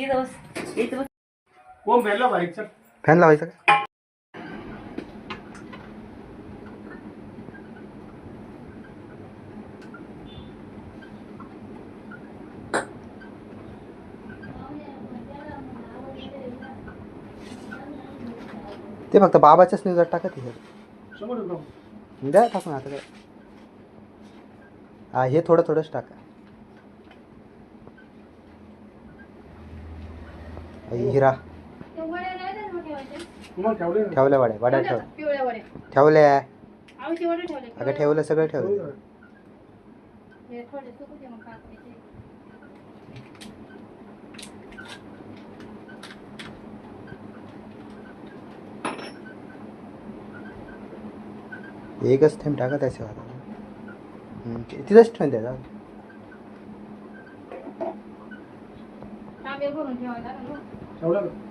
इथं बस इथं बस। कोण भेटला बारीक चल। फॅन लावायचा का ते फक्त बाबाच्याच न्यूजात टाकत रुपये द्या टाकून आता काय हा हे थोडं थोडंच टाका. हिरा। ठेवल्या वाड्या वाड्या ठेव. ठेवल्या अगं ठेवलं सगळं ठेवलं. हे. एकच थेंब टाका हम्म, तिथंच ठेवून द्या ठेवायला लागेल ना. ठेवला का